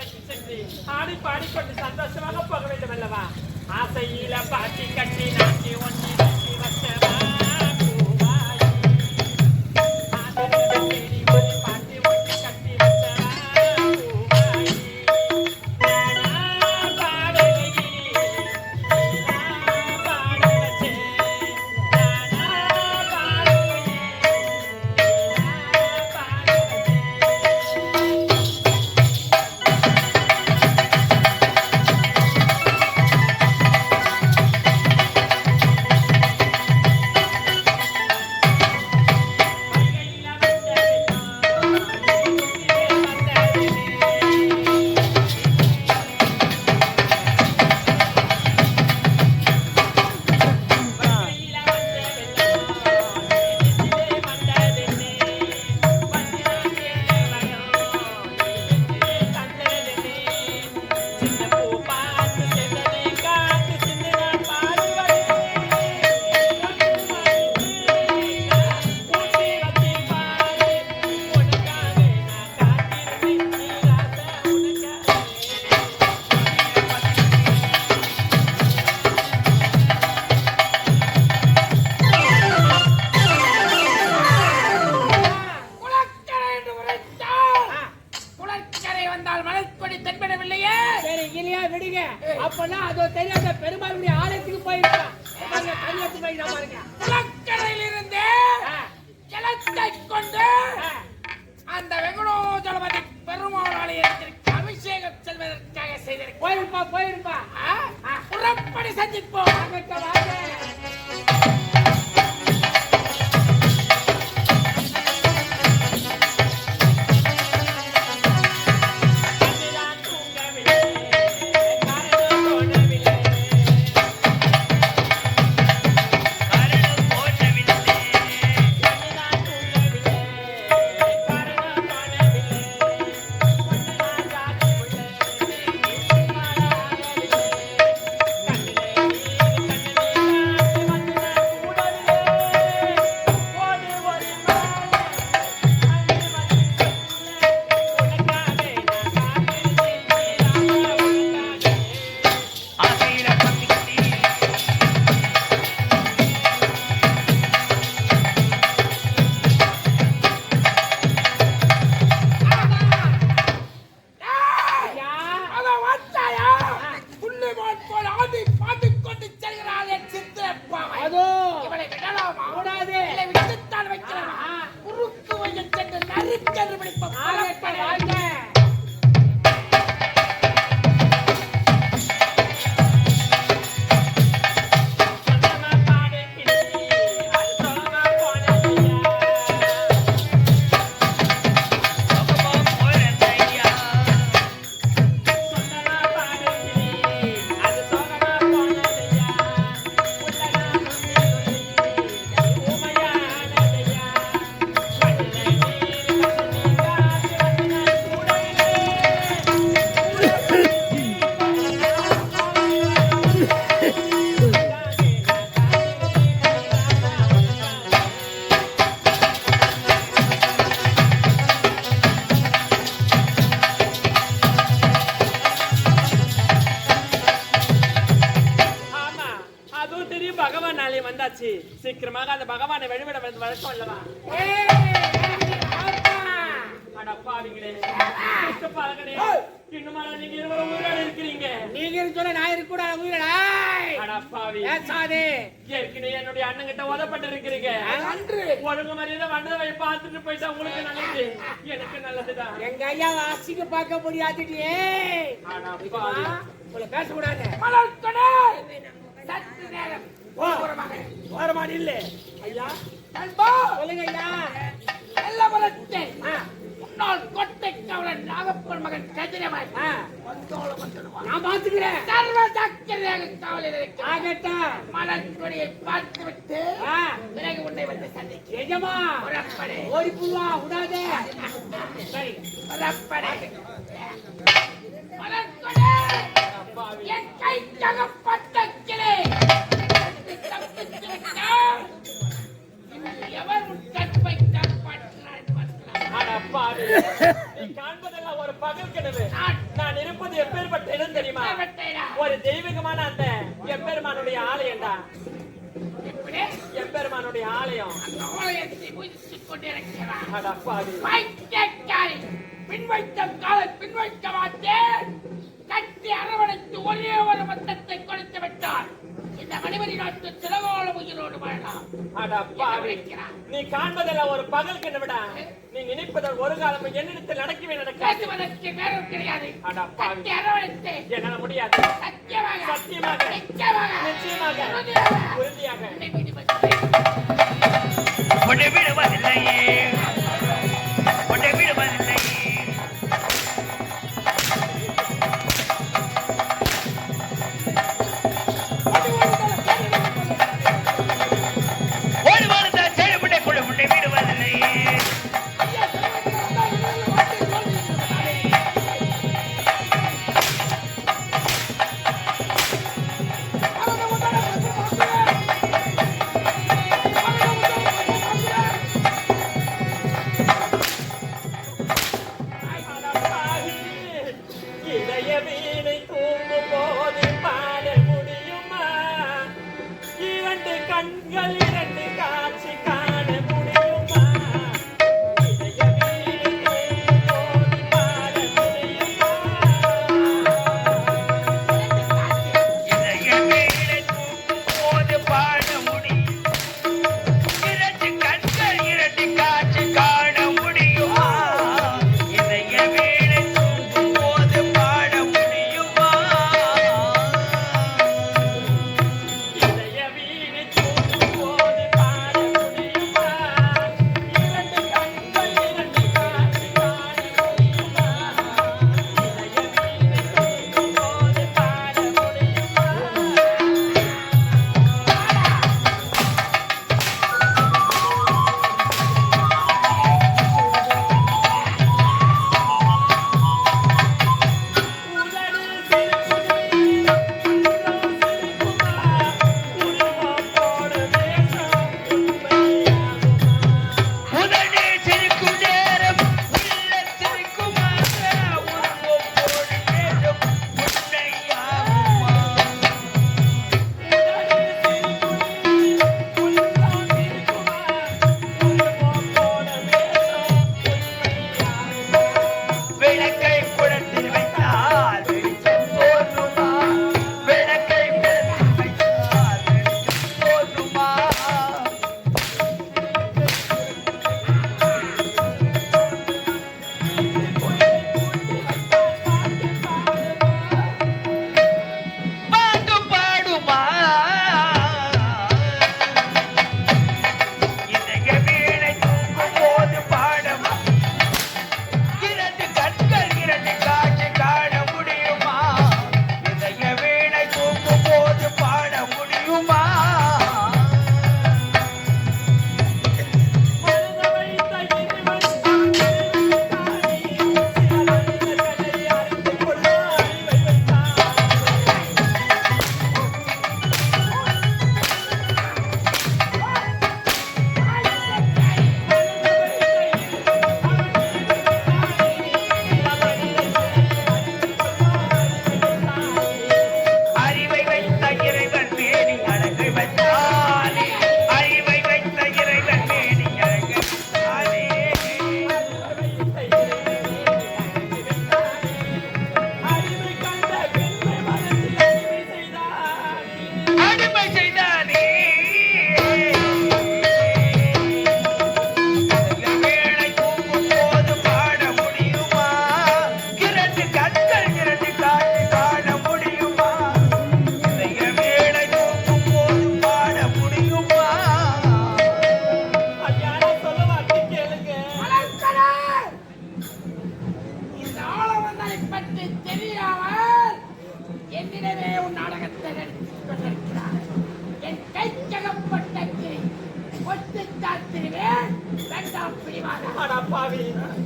படைக்கு சென்று ஆடி பாடிக்கொண்டு சந்தோஷமாக போக வேண்டும் அல்லவா? ஆசையில பாட்டி கட்டி நாட்டி ஒன்றி விடுங்க. அப்பனா அதோ தெரியாத பெருமாளுடைய ஆலயத்துக்கு போயிருக்கான் கல்யாணத்துக்கு போயிருக்கா பாருங்க குளக்கரையில் இருந்து ஜலத்தை கொண்டு அந்த வெங்கடோஜலபதி பெருமாள் ஆலயத்திற்கு அபிஷேகம் செல்வதற்காக செய்திருக்க போயிருப்பா போயிருப்பா. புறப்படி சந்திப்போம். வந்தாச்சு. சீக்கிரமாக அந்த பகவானை வழிபட வந்து வழக்கம் அல்லவா? இன்னுமா நீங்க இருவரும் உயிரோட இருக்கிறீங்க. நீங்க சொன்ன நான் இருக்க கூட உயிரடா? அட பாவி. பேசாதே ஏற்கனவே என்னுடைய அண்ணன் கிட்ட உதப்பட்டு இருக்கிறீங்க அன்று. ஒழுங்கு மரியாதை வந்ததை பார்த்துட்டு போயிட்டா உங்களுக்கு நல்லது. எனக்கு நல்லதுதான் எங்க ஐயா பார்க்க முடியாதுடியே. அட பாவி. உங்களை பேசக்கூடாது. நேரம். ஓரமா இல்ல. ஐயா. சொல்லுங்க ஐயா. நல்ல மலர்த்தே முன்னாள் கொட்டை கவலன் நாகப்பன் மகன் கதிரவன். நான் பாத்துக்கிறேன் சர்வ சக்கரையாக காவலில் ஆகட்டும் பார்த்து விட்டு பிறகு உன்னை வந்து சந்திக்கிறேன். எஜமா. புறப்படு. ஓடி புடுவா விடாதே சரி. புறப்படு. என் கை அடப்பாவி நீ காண்பதெல்லாம் ஒரு பகல் கனவு நான். இருப்பது எப்பேற்பட்ட இடம் தெரியுமா? ஒரு தெய்வீகமான அந்த எப்பெருமானுடைய ஆலயம்டா. இப்படி எப்பெருமானுடைய ஆலயம். அந்த ஆலயத்தை பூஜித்துக் கொண்டிருக்கிறார். அடப்பாவி பைத்தியக்காரி பின் வைத்த காலை பின் வைக்க மாட்டேன் கட்டி அரவணைத்து ஒரே ஒரு மத்தத்தை கொடுத்து விட்டார். இந்த மணிமணி நாட்டு திலகோல உயிரோடு வாழலாம். அடப்பாவி நீ காண்பதெல்லாம் ஒரு பகல் கனவுடா நீ நினைப்பதில் ஒரு காலம் என்னிடத்தில் நடக்கவே நடக்காது. நேரம் கிடையாது. என்னால முடியாது. சத்தியமாக. சத்தியமாக. நிச்சயமாக. உறுதியாக. உன்னை விடுவதில்லையே.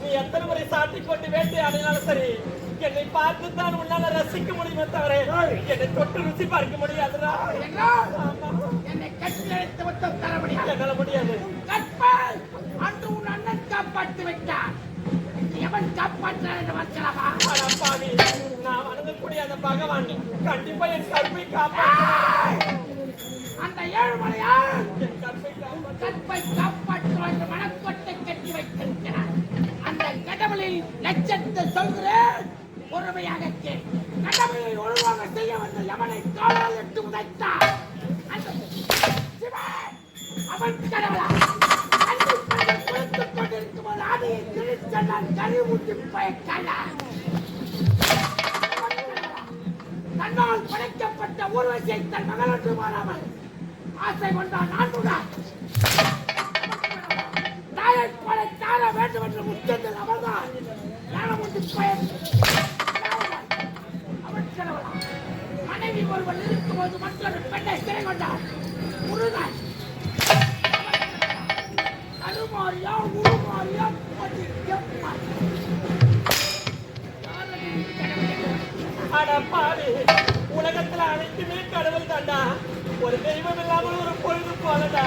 நீ எத்தனை முறை சாட்டி கொண்டு வேட்டையாடினாலும் சரி என்னை பார்த்து தான் உன்னால ரசிக்க முடியுமே தவிர என்னை தொட்டு ருசி பார்க்க முடியாதுடா. என்னை கட்டி அழைத்து மட்டும் தர முடியாது என்னால முடியாது. அன்று உன் அண்ணன் காப்பாற்றி விட்டார். எவன் காப்பாற்றான் என்று பார்க்கலாமா பாவி, நான் வணங்கக்கூடிய அந்த பகவான் கண்டிப்பா என் கற்பை காப்பாற்ற அந்த ஏழுமலையான் என் கற்பை காப்பாற்ற கற்பை காப்பாற்றுவான் என்று மனக்கொட்டை கட்டி வைத்திருக்கிறான் அந்த கடவுளில் லட்சத்தை சொல்கிறேன் பொறுமையாக கேள் கடவுளை ஒழுங்காக செய்ய வந்த யமனை காலால் எடுத்து உதைத்தான் அவன் கடவுளா குளித்துக் கொண்டிருக்கும் போது ஆடையை தன்னால் படைக்கப்பட்ட ஊர்வசியை தன் மகளன்று மாறாமல் ஆசை கொண்டான் ஆண்டுடான் தாயை கொலை தாழ வேண்டும் என்று முத்தத்தில் அவர்தான். ஞானம் ஒன்று பயன் மனைவி ஒருவன் இருக்கும்போது மற்றொரு பெண்ணை சிறை கொண்டார் முருகன். தடுமாறியா உருமாறியா போட்டி எம்மாரி. யாரடி உலகத்துல அனைத்துமே கடவுள் தாண்டா. ஒரு தெய்வம் இல்லாமல் ஒரு பொழுது போலடா.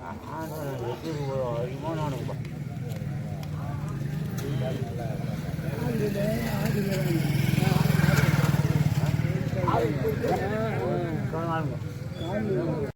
நான்